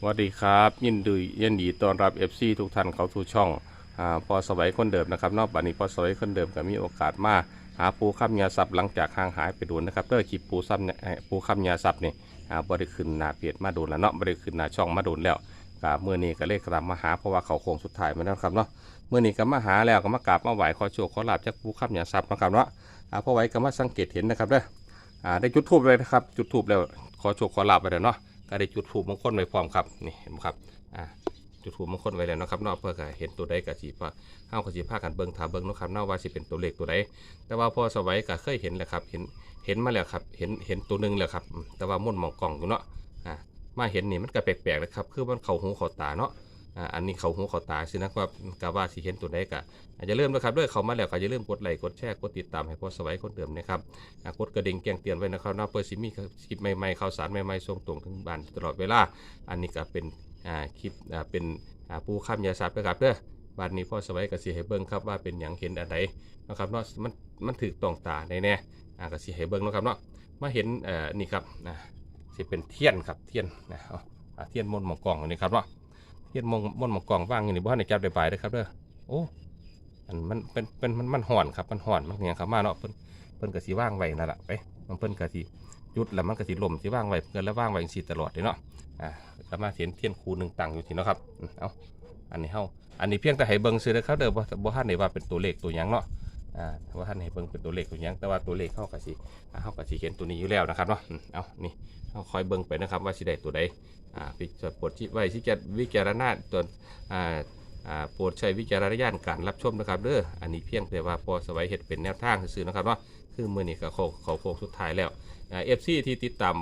สวัสดีครับยินดียินดีต้อนรับ FC ทุกท่านเข้าสู่ช่องอาพอสวัยคนเดิมนะครับนอกบัดนี้พอสวัยคนเดิมก็มีโอกาสมาหาปูข้ามยาซับหลังจากห่างหายไปโดนนะครับเด้อคลิปปูซ้ำเนี่ยปูข้ามยาซับนี่อ่าบริขึ้นหน้าเพจมาโดนแล้วเนาะบริขึ้นหน้าช่องมาโดนแล้วกับเมื่อนี้ก็เลขกลับมาหาเพราะว่าเขาโค้งสุดท้ายมาแล้วครับเนาะเมื่อนี้ก็มาหาแล้วก็มากราบมาไหวขอโชคขอลาบจากปูข้ามยาซับนะครับเนาะอ่าพอไหว้ก็มาสังเกตเห็นนะครับเด้ออ่าได้จุดทูบเลยนะครับจุดทูบแล้วขอโชคขอลาบไปแล้วเนาะ ก็ได้จุดถูกมงคลไว้พร้อมครับนี่เห็นไหมครับอ่าจุดถูกมงคลไว้แล้วนะครับนอกเพื่อก็เห็นตัวใดกับสีผ้าห้าก็สีผ้ากันเบิ้งถาเบิ้งนะครับเนอกว่าสิเป็นตัวเลขตัวใดแต่ว่าพอสวัยก็เคยเห็นแหละครับเห็นเห็นมาแล้วครับเห็นเห็นตัวหนึ่งแล้วครับแต่ว่ามุ่นมองกล่องอยู่เนาะอ่ามาเห็นนี่มันก็แปลกๆนะครับคือมันเข่าหูเข่าตาเนาะ อันนี้เขาหูเขาตาสินะครับก็ว่าสิเห็นตัวใดก็อาจจะเริ่าลืมนะครับด้วยเขามาแล้วก็อย่าลืมกดไลค์กดแชร์กดติดตามให้พอสวัยคนเดิมนะครับกดกระดิ่งแจงเตือนไว้นะครับนะเปิดสิมีคลิปใหม่ๆข่าวสารใหม่ๆส่งตรงถึงบ้านตลอดเวลา อันนี้ก็เป็นคลิปเป็นอ่าปูข้ามยาสับนะครับเด้อบ้านนี้พ่อสวัยก็สิให้เบิ่งครับว่าเป็นอย่างเห็นอะไรนะครับเนาะมันมันถือตองตาแน่ๆอ่าก็สิให้เบิ่งนะครับเนาะมาเห็นอ่อนี่ครับนะสิเป็นเทียนครับเทียนนะเทียนมนหมองกล่องนนี้ครับเนาะ เทียนมองมนต์หมองกล่องว่างอยู่นี่บ่ทันได้จับได้ปลายเด้อครับเด้อโอ้อันมันเป็นเป็นมันมันห่อนครับมันห่อนมันเนี่ยครับมาเนาะเพิ่นเพิ่นก็สิว่างไว้นั่นแหละไปมันเพิ่นก็สิยุดแล้วมันก็สิล่มสิว่างไว้เพิ่นแล้วว่างไว้จังซี่ตลอดเลยเนาะอ่าแล้วมาเห็นเทียนคูหนึ่งตั้งอยู่ที่เนาะครับเอาอันนี้เฮาอันนี้เพียงแต่ให้เบิ่งซื้อเด้อครับเด้อบ่บ่ทันได้ว่าเป็นตัวเลขตัวหยังเนาะ อ่าว่าทันให้เบิ่งเป็นตัวเลขตัวยังแต่ว่าตัวเลขเฮาก็สิอ่าเฮาก็สิเห็นตัวนี้อยู่แล้วนะครับเนาะเอานี่เฮาคอยเบิ่งไปนะครับว่าสิได้ตัวใดอ่าพิจารณาโปรดที่ไว้ที่จะวิจารณาตัวอ่าอ่าโปรดใช้วิจารณญาณการรับชมนะครับเด้ออันนี้เพียงแต่ว่าพอสวัยเห็ดเป็นแนวทางซื่อนะครับเนาะคือมือนี้ก็เขาเขาโค้งสุดท้ายแล้วเอฟซีที่ติดตาม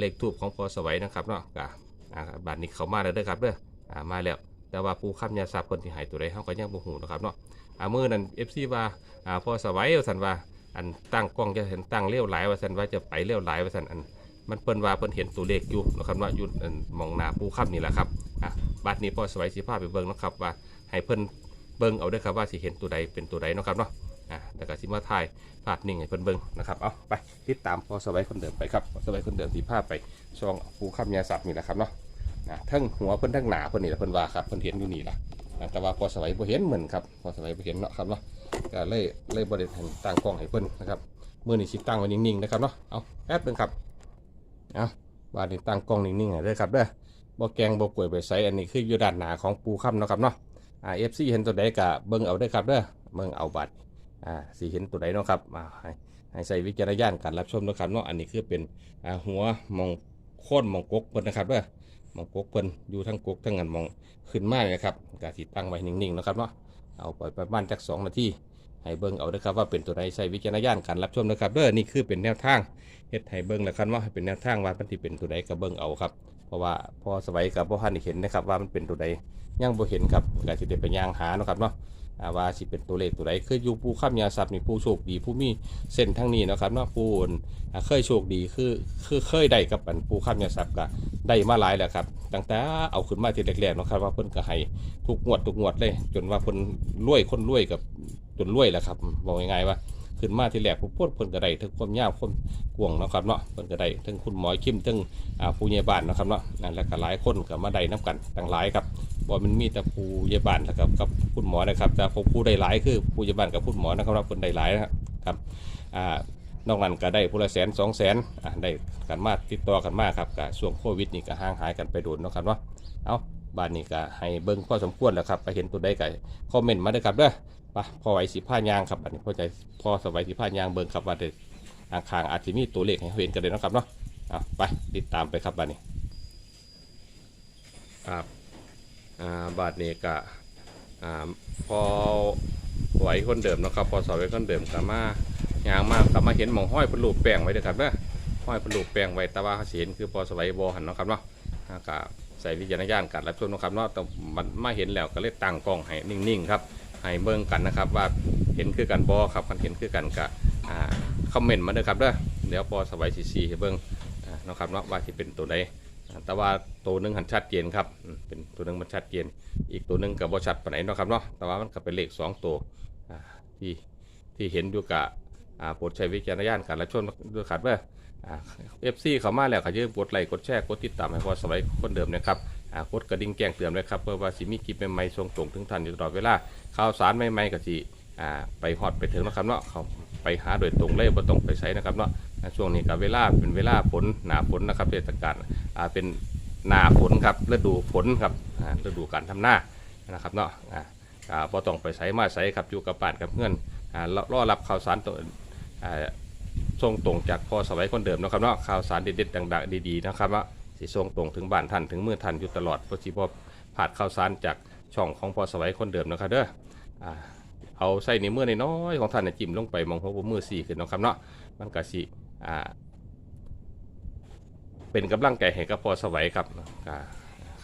เลขทูบของพอสวัยนะครับเนาะก็อ่าบัตรนี้เขามาแล้วเด้อครับเด้ออ่ามาแล้วแต่ว่าผู้ค้ำยาสาบคนที่หายตัวใดเขาก็ยังบ่หูนะครับเนาะ อ่ามือนั้นเอฟซีว่าอ่าพอสวัยว่าสันว่าอันตั้งกล้องจะเห็นตั้งเลี้ยวหลายว่าสันว่าจะไปเลี้ยวหลายว่าสันอันมันเปิ้นว่าเปิ้นเห็นตัวเลขอยู่นะครับว่าอยู่อันมองหน้าผู้ค้ำนี่แหละครับอะบัตรนี้พอสวัยสิพาไปเบิ่งนะครับว่าให้เพิ่นเบิ่งเอาด้อครับว่าสิเห็นตัวใดเป็นตัวใดนะครับเนาะอ่าแล้วก็สิมาถ่ายภาพนิ่งให้เพิ่นเบิ่งนะครับเอาไปติดตามพอสบายคนเดิมไปครับพอสบายคนเดิมที่ภาพไปช่องภูคำยาสับนี่แหละครับเนาะนะทั้งหัวเพิ่นทั้งหนาเพิ่นนี่แหละเพิ่นว่าครับเพิ่นเห็นอยู่นี่ล่ะ แต่ว่าพอสบายบ่เห็นเหมือนครับพอสบายบ่เห็นเนาะครับเนาะก็เลยเลยบ่ได้ให้ตั้งกล้องให้เพิ่นนะครับมื้อนี้สิตั้งไว้นิ่งๆนะครับเนาะเอาแป๊บหนึงครับเอาบาดนี้ตั้งกล้องนิ่งๆให้เด้อครับเด้อบ่แกงบ่ป่วยไปไสอันนี้คืออยู่ด้านหน้าของปูค่ำเนาะครับเนาะอ่าเอฟซีเห็นตัวใดก็เบิ่งเอาได้ครับเด้อเบิ่งเอาบัตรอ่าสีเห็นตัวใดเนาะครับอ่าให้ให้ใส่วิจารณญาณการรับชมเนาะครับเนาะอันนี้คือเป็นอ่าหัวมองโค่นมองกกเพิ่นนะครับเด้อ มองกกเพิ่นอยู่ทั้งกกทั้งงันมองขึ้นมาเนี่ยนะครับก็สิตั้งไว้นิ่งๆนะครับเนาะเอาปล่อยไปบ้านจักสองนาทีให้เบิ้งเอาเด้อครับว่าเป็นตัวใดใส่วิจารณญาณการรับชมนะครับเด้อนี่คือเป็นแนวทางเฮ็ดให้เบิ้งแล้วกันว่าเป็นแนวทางว่ามันสิเป็นตัวใดก็เบิ้งเอาครับ ราะว่าพอสวัยกับพ่อท่านได้เห็นนะครับว่ามันเป็นตัวใดยังบ่เห็นครับก็สิได้ไปย่างหาเนาะครับเนาะอาว่าสิเป็นตัวเลขตัวใดคืออยู่ผู้ค้ำยาทรัพย์นี่ผู้โชคดีผู้มีเส้นทั้งนี้นะครับเนาะผู้อ่าเคยโชคดีคือคือเคยได้กับอันผู้ค้ำยาทรัพย์ก็ได้มาหลายแล้วครับตั้งแต่เอาขึ้นมาทีแรกๆนะครับว่าเพิ่นก็ให้ทุกงวดทุกงวดเลย จนว่าเพิ่นรวยคนรวยกับจนรวยแหละครับบอกง่ายๆว่า ขึ้นมาที่แรกผู้พูดเพิ่นก็ได้ทั้งความยาวความกว้งนะครับเนาะเพิ่นก็ได้ทั้งคุณหมอคิมทั้งผู้ใหญ่บ้านนะครับเนาะนั่นแล้วก็หลายคนก็มาได้นํกันตั้งหลายครับบ่มันมีแต่ผู้พยาบาลแล้วกับกับคุณหมอนะครับแต่พวกผู้ได้หลายคือผู้พยาบาลกับคุณหมอนะครับว่าคนได้หลายนะครับอ่านอกนั้นก็ได้ผู้ละแสนสองแสนอ่าได้กันมาติดต่อกันมาครับกับช่วงโควิดนี่ก็ห่างหายกันไปโดนเนาะครับเนาะเอา บ้านนี้ก็ให้เบิ่งพอสมควรแล้วครับไปเห็นตัวใดก็คอมเมนต์มาด้วยครับเด้อไปพอไหวสิผ้ายางครับอันนี้พอใจพอสบายสิผ้ายางเบิ่งครับว่าเด็อ่างคางอาจจะมีตัวเลขให้เห็นกันเลยนะครับเนาะเอาไปติดตามไปครับบ้านนี้ครับอ่าบาทนี้ก็อ่าพอไหวคนเดิมนะครับพอสอบไว้คนเดิมก็มายางมากก็มาเห็นหมองห้อยเป็นรูปแป้งไว้ด้อครับเด้อห้อยเป็นรูปแป้งไว้แต่ว่าเขาเห็นคือพอสวัยบอหันนะครับเนาะอาก็ ใส่วิจารณญาณการรับชมนะครับเนาะแต่มันมาเห็นแล้วก็เลยตั้งกล้องให้นิ่งๆครับให้เบิ่งกันนะครับว่าเห็นคือกันบอครับคันเห็นคือกันก็อ่าคอมเมนต์มาเด้อครับเด้อเดี๋ยวพอสวัยสีสีให้เบิ่งอ่าเนะครับเนาะว่าสิเป็นตัวใดแต่ว่าตัวหนึงหันชัดเจนครับเป็นตัวหนึงมันชัดเจนอีกตัวหนึงกับบชัดปไหนนะครับเนาะแต่ว่ามันก็เป็นเลขสองตัวที่ที่เห็นอยู่กับอ่าโปรดใช้วิจารณญาณการรับชมด้วยครับเด้อ เอฟซีเขามาแล้วก็อย่าลืมกดไลค์กดแชร์กดติดตามให้พอสบายคนเดิมนะครับอ่ากดกระดิ่งแจ้งเตือนไว้ครับเพื่อว่าสิมีคลิปใหม่ๆส่งตรงถึงท่านอยู่ตลอดเวลาข่าวสารใหม่ๆก็สิอ่าไปฮอดไปถึงนะครับเนาะเขาไปหาโดยตรงเลยบ่ต้องไปใช้นะครับเนาะอ่าช่วงนี้กับเวลาเป็นเวลาฝนหนาฝนนะครับเทศกาลอ่าเป็นหนาฝนครับฤดูฝนครับอ่าฤดูการทำหน้านะครับเนาะอ่าอ่าบ่ต้องไปใช้มาใช้ครับอยู่กับบ้านกับเพื่อนอ่ารอรอรับข่าวสารตัวอ่า ส่งตรงจากพ่อสวัยคนเดิมนะครับเนาะข่าวสารเด็ดๆดังๆดีๆนะครับว่าสิส่งตรงถึงบ้านท่านถึงมือท่านอยู่ตลอดเพราะสิบ่ผ่านข่าวสารจากช่องของพ่อสวัยคนเดิมนะครับเด้ออ่าเอาใส่ในมือในน้อยของท่านจิ้มลงไปมองหัวมือสี่ขึ้นนะครับเนาะมันก็สิอ่าเป็นกำลังใจให้กับพ่อสวัยครับ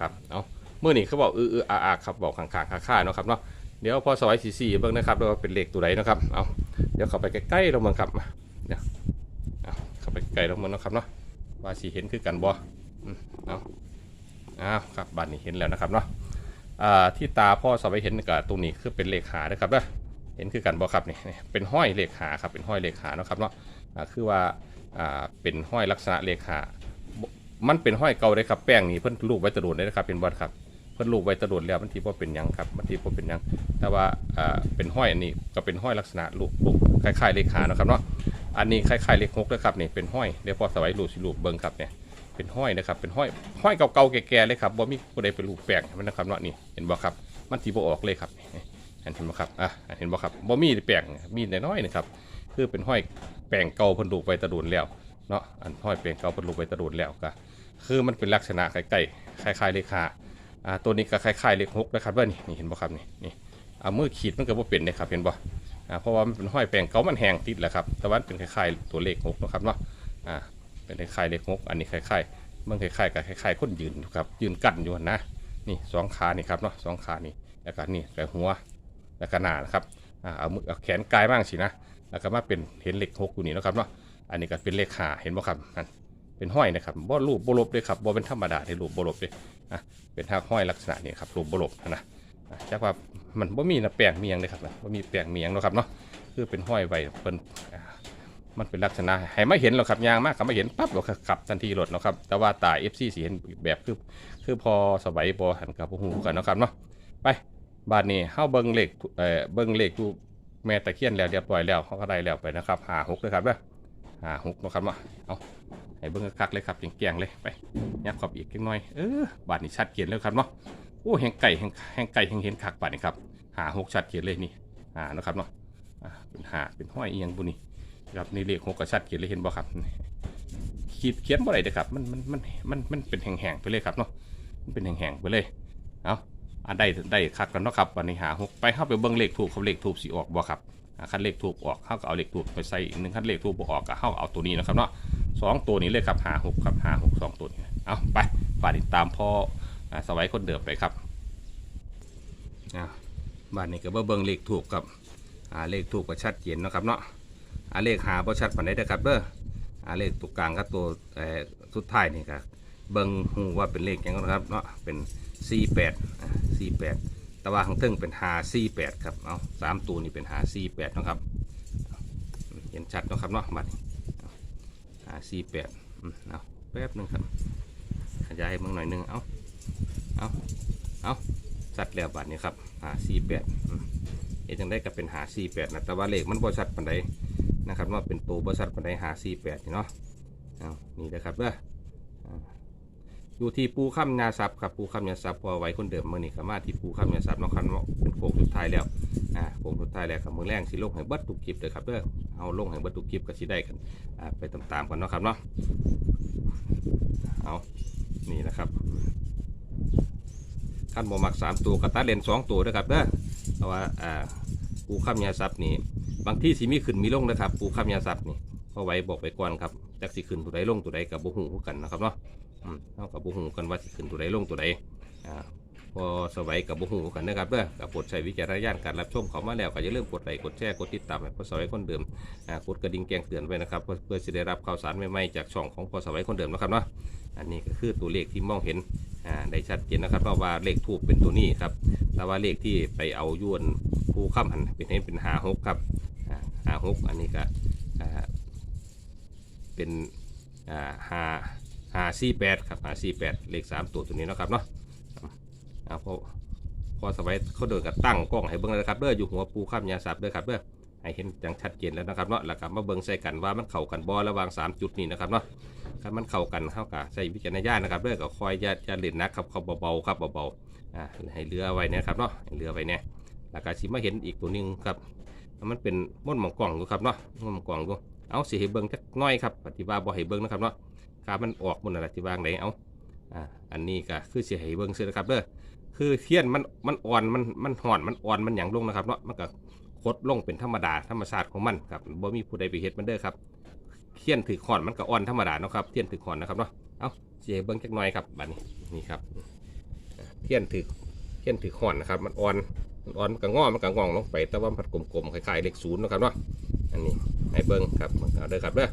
ครับเอาเมื่อนี้เขาบอกอื้อๆอาครับบอกข้างๆค่าๆเนาะครับเนาะเดี๋ยวพอสวัยสี่สี่เบิ่งนะครับว่าเป็นเลขตัวไหนนะครับเอาเดี๋ยวเข้าไปใกล้ๆเราเบิ่งครับมาไปไกลลงมันนะครับเนาะว่าสีเห็นคือกันบ่เอาเอาครับบัดนี้เห็นแล้วนะครับเนาะอ่าที่ตาพ่อสวัยเห็นกับตรงนี้คือเป็นเลขานะครับเด้อเห็นคือกันบ่ครับนี่เป็นห้อยเลขาครับเป็นห้อยเลขาเนาะครับเนาะอ่าคือว่าอ่าเป็นห้อยลักษณะเลขา มันเป็นห้อยเก่าเลยครับแป้งนี่เพิ่นรูปไว้ตะโดดเลยนะครับเป็นบอลครับเพิ่นรูปไว้ตะโดดแล้วมันทีบ่อเป็นยังครับมันทีบ่อเป็นยังแต่ว่าอ่าเป็นห้อยอันนี้ก็เป็นห้อยลักษณะรูปรูปคล้ายๆเลขาเนาะครับเนาะ อันนี้คล้ายๆเลขหกนะครับนี่เป็นห้อยเดี๋ยวพอสไว้รูปสิรูปเบิ้งครับเนี่ยเป็นห้อยนะครับเป็นห้อยห้อยเก่าๆแก่ๆเลยครับบ่มีผู้ใดเป็นรูปแปลงให้มันนะครับเนาะนี่เห็นบ่ครับมันสีบ่ออกเลยครับเห็นบ่ครับอะเห็นบ่ครับบ่มีแปลงมีน้อยๆนะครับคือเป็นห้อยแปลงเก่าพิ่นรูปไว้ตะโดนแล้วเนาะอันห้อยแปลงเก่าพิ่นรูปไว้ตะโดนแล้วก็คือมันเป็นลักษณะใกล้ๆคล้ายๆเลขาอ่าตัวนี้ก็คล้ายๆเลขหกนะครับเด้อนี่นี่เห็นบ่ครับนี่นี่เอามือขีดมันก็บ่เป็นนะครับเห็นบ่อ่า เพราะว่ามันเป็นห้อยแปลงเก่ามันแห้งติดแหละครับแต่ว่ามันเป็นคล้ายๆตัวเลขหกนะครับเนาะอ่าเป็นคล้ายๆเลขหกอันนี้คล้ายๆมันคล้ายๆกับคล้ายๆคนยืนครับยืนกั้นอยู่นะนี่สองขานี่ครับเนาะสองขานี่แล้วก็นี่แต่หัวแล้วก็หน้านะครับเอามือเอาแขนกายบ้างสินะแล้วก็มาเป็นเห็นเลขหกอยู่นี่นะครับเนาะอันนี้ก็เป็นเลขหาเห็นบ่ครับนั่นเป็นห้อยนะครับบ่รูปบ่ลบเลยครับบ่เป็นธรรมดาในรูปบ่ลบเลยอะเป็นทาห้อยลักษณะนี้ครับรูปบ่ลบนะอะจักว่า มันบ่มีนะแปลงเมียงเลยครับนะบ่มีแปลงเมียงเนาะครับเนาะคือเป็นห้อยไว้เพิ่นมันเป็นลักษณะให้ไม่เห็นหรอกครับยางมากก็ไม่เห็นปั๊บเราก็ขับทันทีรถเนาะครับแต่ว่าตา FC สีเห็นแบบคือคือพอสบายบอหันกับหูกันเนาะครับเนาะไปบาดนี้เฮาเบิ่งเหลขเอ่อเบิ่งเหลขดูแม่ตะเคียนแล้วเรียบร้อยแล้วเขาก็ได้แล้วไปนะครับหาหกเลยครับเด้อหาหกเนาะครับเนาะเอาให้เบิ่งคักเลยครับเกลียงๆเลยไปยับขอบอีกเล็กน้อยเออบาดนี้ชัดเจนแล้วครับเนาะ โอ้แหงไก่แหงแหงไก่แหงเห็นคักบานี้ครับหาหกชัดเจนเลยนี่หานะครับเนาะเป็นหาเป็นห้อยเอียงบุนี่ครับนี่เลขหกกระชัดเขียนเลยเห็นบ่ครับขีดเขียนบ่ได้เด้อครับมันมันมันมันมันเป็นแห้งๆไปเลยครับเนาะมันเป็นแห้งๆไปเลยเอาอันได้ได้คักกันเนาะครับวันนี้หาหกไปเข้าไปเบิ่งเลขถูกเขาเลขถูกสิออกบ่ครับอ่าคันเลขถูกออกเข้าก็เอาเลขถูกไปใส่อีกหนึ่งคันเลขถูกบ่ออกก็เข้าเอาตัวนี้นะครับเนาะสองตัวนี้เลยครับหาหกครับหาหกสองตัวนี้เอาไปฝากติดตามพ่อ สวัยคนเดิมไปครับบ้านนี้ก็บเบิ่งเลขถูกครับเลขถูกก็ชัดเจนนะครับเนาะเลขหาบ่ชัดปานใดเด้อครับเด้อเลขตัวกลางกับตัวสุดท้ายนี่ก็เบิ่งฮู้ว่าเป็นเลขยังนะครับเนาะเป็น 48 48 แต่ว่าข้างเทิงเป็น5 48 ครับเอาสามตัวนี่เป็น5 48นะครับเห็นชัดนะครับเนาะบัดนี้5 48เอาแป๊บหนึงครับขยายเบิ่งหน่อยนึงเอา เอาเอาชัดแล้วบัดนี้ครับ5 48อืมเอ็ดจังได้ก็เป็นหา48นะแต่ว่าเลขมันบริษัทปันใดนะครับว่าเป็นตัวบริษัทปันใดหา48นี่เนาะเอานี่นะครับเด้ออ่อยู่ที่ปูข้ามยาซับครับปูข้ามยาซับพอไว้คนเดิมเมื่อนี้ก็มาที่ปูข้ามยาซับนาะครับเนาะเป็นโค้งสุดท้ายแล้วอ่าโค้งสุดท้ายแล้วครับมือแรงสิลงให้เบิดทุกคลิปเลยครับเด้อเอาลงให้เบิดทุกคลิปก็สิได้กันอ่าไปตามๆกันเนาะครับเนาะเอานี่นะครับ ขั้นบ่มักสามตัวกับตาเลนสองตัวนะครับเด้อเพราะว่าอ่าปูข้ามยาซับนี่บางที่สิมีขึ้นมีลงนะครับปูข้ามยาซับนี่เพราไว้บอกไปก่อนครับจักสิขึ้นตัวใดลงตัวใดกับบุหูกันนะครับเนาะอืมเท่ากับบุหูกันว่าสิขึ้นตัวใดลงตัวใดอ่าพอสวัยกับบุหูกันนะครับเด้อกับโปรดใช้วิจารณญาณการรับชมเขามาแล้วก็อย่าลืมกดไลค์กดแชร์กดติดตามให้พอสวัยคนเดิมอ่ากดกระดิ่งแจ้งเตือนไว้นะครับเพื่อเพื่อจะได้รับข่าวสารใหม่ๆจากช่องของพอสวัยคนเดิมนะครับเนาะ อันนี้ก็คือตัวเลขที่มองเห็นอ่าได้ชัดเจนนะครับเพราะว่าเลขทูบเป็นตัวนี้ครับ แต่ว่าเลขที่ไปเอายวนภูข้ามหันเป็นเห็นเป็นหาหกครับหาหกอันนี้ก็เป็นหาหาสี่แปดครับหาสี่แปดเลขสามตัวตัวนี้นะครับเนาะอ่าพอพอสมัยเขาเดินกับตั้งกล้องให้เบิ่งเลยครับเด้ออยู่หัวปูข้ามยาสับเด้อครับเด้อให้เห็นอย่างชัดเจนแล้วนะครับเนาะแล้วก็มาเบิ่งใส่กันว่ามันเข้ากันบ่ระหว่างสามจุดนี้นะครับเนาะ ถ้ามันเข้ากันเข้ากับใส่วิจารณญาณนะครับเด้อก็คอยอย่าอย่าเล่นนะครับเขาเบาๆครับเบาๆอ่าให้เรือไว้นะครับเนาะให้เรือไว้เนี่ยแล้วก็สิมาเห็นอีกตัวหนึงครับ มันเป็นม่อนหมองกล่องอยู่ครับเนาะม่อนหมองกล่องอยู่เอาสิให้เบิ่งจักน้อยครับปฏิบัติบ่ให้เบิ่งนะครับเนาะขามันออกหมันอะไรที่วางไหนเอาอ่าอันนี้ก็คือสิให้เบิ่งซื่อนะครับเด้อคือเทียนมันมันอ่อนมันมันห่อนมันอ่อนมันหยังลงนะครับเนาะมันก็คดลงเป็นธรรมดาธรรมชาติของมันครับบ่มีผู้ใดไปเฮ็ดมันเด้อครับ เทียนถือขอนมันก็อ่อนธรรมดาเนาะครับเทียนถือขอนนะครับเนาะเอาเจเบิ้งจักหน่อยครับบัดนี้นี่ครับเทียนถือเทียนถือขอนนะครับ มันอ่อนมันอ่อนมันก็งอมันก็งองลงไปแต่ว่ามันกลมๆคล้ายๆเลขศูนย์นะครับเนาะอันนี้ให้เบิ้งครับเอาเด้อครับเด้อ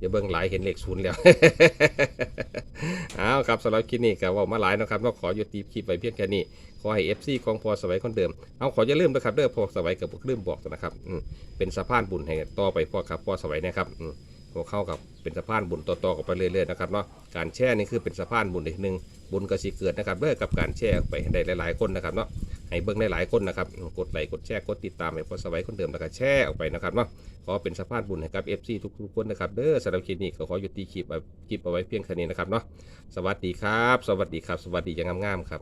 อย่าเบิ้งหลายเห็นเลขศูนย์แล้ว เอาครับสำหรับคลิปนี้ก็ว่ามาหลายนะครับเราขอหยุดตีคลิปไว้เพียงแค่นี้ ขอให้ FC ของพอสวัยคนเดิม เอาขออย่าลืมนะครับเด้อพอสวัยกับลืมบอกนะครับอืมเป็นสะพานบุญให้ต่อไปพ่อครับพอสวัยนะครับอืมพวกเข้ากับเป็นสะพานบุญต่อๆกันไปเรื่อยๆนะครับเนาะการแช่นี่คือเป็นสะพานบุญอีกหนึ่งบุญกสิเกิดนะครับเด้อกับการแช่ไปให้ได้หลายๆคนนะครับเนาะ ให้เบิ้งได้หลายคนนะครับ กดไลค์กดแชร์กดติดตามให้พอสวัยคนเดิมแล้วก็แชร์ออกไปนะครับเนาะขอเป็นสะพานบุญให้กับ FC ทุกๆคนนะครับเด้อสำหรับคลิปนี้ก็ขอหยุดตีคลิปคลิปเอาไว้เพียงแค่นี้นะครับเนาะสวัสดีครับ สวัสดีครับ สวัสดีอย่างงามๆครับ